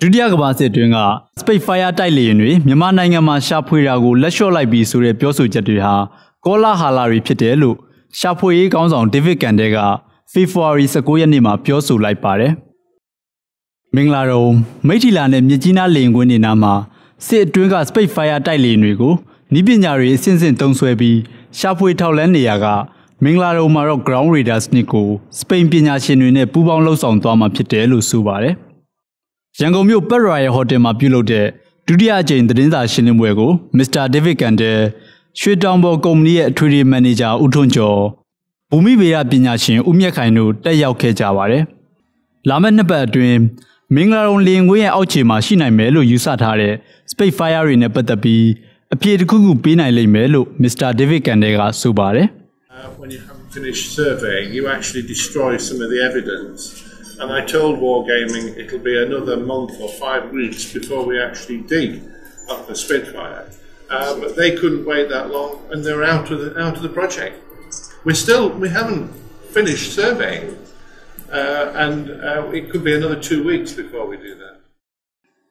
ဒုတိယကမ္ဘာစစ်တွင်းက Spitfire တိုက်လေယာဉ်တွေမြန်မာနိုင်ငံမှာရှာဖွေတာကိုလက်လျှော့လိုက်ပြီးဆိုတဲ့ပြောဆိုချက်တွေဟာကောလာဟာလာတွေဖြစ်တယ်လို့ရှာဖွေရေးကောင်းဆောင်ဒေးဗစ်ကန်တဲကဖေဖော်ဝါရီ19ရက်နေ့မှာပြောဆိုလိုက်ပါတယ်။မင်္ဂလာတုံမိထီလာနဲ့မြစ်ကြီးနားလေယာဉ်ကွင်းနေနာမှာစစ်အတွင်းက Spitfire တိုက်လေယာဉ်တွေကိုနီးပညာတွေအဆင့်ဆင့်တုံးဆွဲပြီးရှာဖွေထောက်လန်းနေရကမင်္ဂလာတုံမှာတော့ ground radar စနစ်ကိုစပိန်ပညာရှင်တွေနဲ့ပူးပေါင်းလှုပ်ဆောင်သွားမှာဖြစ်တယ်လို့ဆိုပါတယ်။ ရန်ကုန်မြို့ပက်ရာရဲ့ဟိုတယ်မှာပြုလုပ်တဲ့ဒုတိယအကြိမ်သတင်းစာရှင်းလင်းပွဲကိုမစ္စတာဒေးဗစ်ကန်တဲရွှေတောင်ပေါ်ကုမ္ပဏီရဲ့အထွေထွေမန်နေဂျာဦးထွန်းကျော်ဘူမိဗေဒပညာရှင်ဦးမြတ်ခိုင်တို့တက်ရောက်ခဲ့ကြပါတယ်။လာမယ့်နှစ်ပတ်အတွင်းမင်္ဂလာတုံလင်ကွင်းရဲ့အောက်ခြေမှာရှိနိုင်မယ်လို့ယူဆထားတဲ့ Spitfire တွေနဲ့ပတ်သက်ပြီးအပြေတစ်ခုခုပေးနိုင်လိမ့်မယ်လို့မစ္စတာဒေးဗစ်ကန်တဲကဆိုပါတယ်။ when you haven't finished surveying, you actually destroy some of the evidence. And I told Wargaming it'll be another month or five weeks before we actually dig up the Spitfire. Uh, but they couldn't wait that long, and they're out of the out of the project. We're still we haven't finished surveying, uh, and uh, it could be another two weeks before we do that.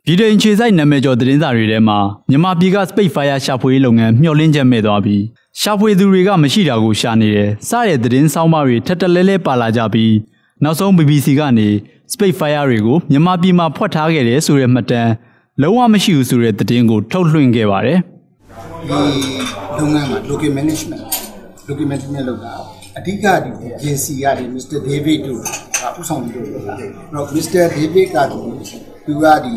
ပြည်တွင်ခြေဆိုင်နာမည်ကျော်သတင်းစာတွေထဲမှာမြန်မာပြည်က Spitfire ရှာဖွေရေးလုပ်ငန်းမျှော်လင့်ချက်မဲ့သွားပြီးရှာဖွေသူတွေကမရှိတာကိုရှာနေတယ်စတဲ့သတင်းဆောင်းပါးတွေထက်တလဲလဲပါလာကြပြီး နောက်ဆုံး BBC ကနေ Spitfire တွေကိုမြန်မာပြည်မှာဖွက်ထားခဲ့တယ်ဆိုတဲ့မှတ်တမ်းလုံးဝမရှိဘူးဆိုတဲ့သတင်းကိုထုတ်လွှင့်ခဲ့ပါတယ်ဒီလုပ်ငန်းမှာ local management local management လုပ်တာအဓိကဒီ agency ကဒီ Mr. David တို့ဥဆောင်ပြီးတော့လုပ်တာအဲ့တော့ Mr. David ကဒီသူကဒီ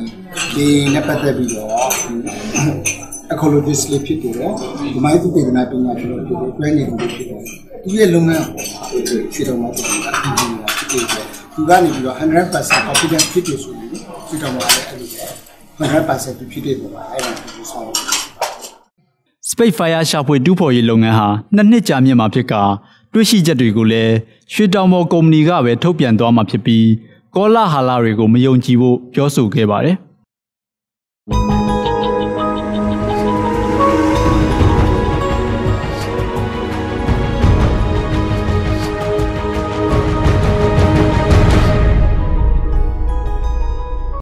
ဒီနဲ့ပတ်သက်ပြီးတော့ ecologist လေးဖြစ်တယ်ဒီမိုင်းသူတေသနာပညာရှင်ဖြစ်တယ်တွဲနေသူဖြစ်တယ်သူရဲ့လုပ်ငန်းခြေတော်မှာဖြစ်တယ် ဖြစ်တယ်သူကနေပြီးတော့100% confidence ဖြစ်တယ်ဆိုရင်ခြေတော်မှာလည်းအဲ့လို100%ဖြစ်တယ်ပေါ့အဲ့ဒါသူဆောင် Spitfire ရှာဖွေတူးဖော်ရေးလုပ်ငန်းဟာနှစ်နှစ်ကြာမြင့်မှာဖြစ်ကာတွေ့ရှိချက်တွေကိုလည်းရွှေတောင်ပေါ်ကုမ္ပဏီကပဲထုတ်ပြန်သွားမှာဖြစ်ပြီးကောလာဟာလာတွေကိုမယုံကြည်ဖို့ပြောဆိုခဲ့ပါတယ်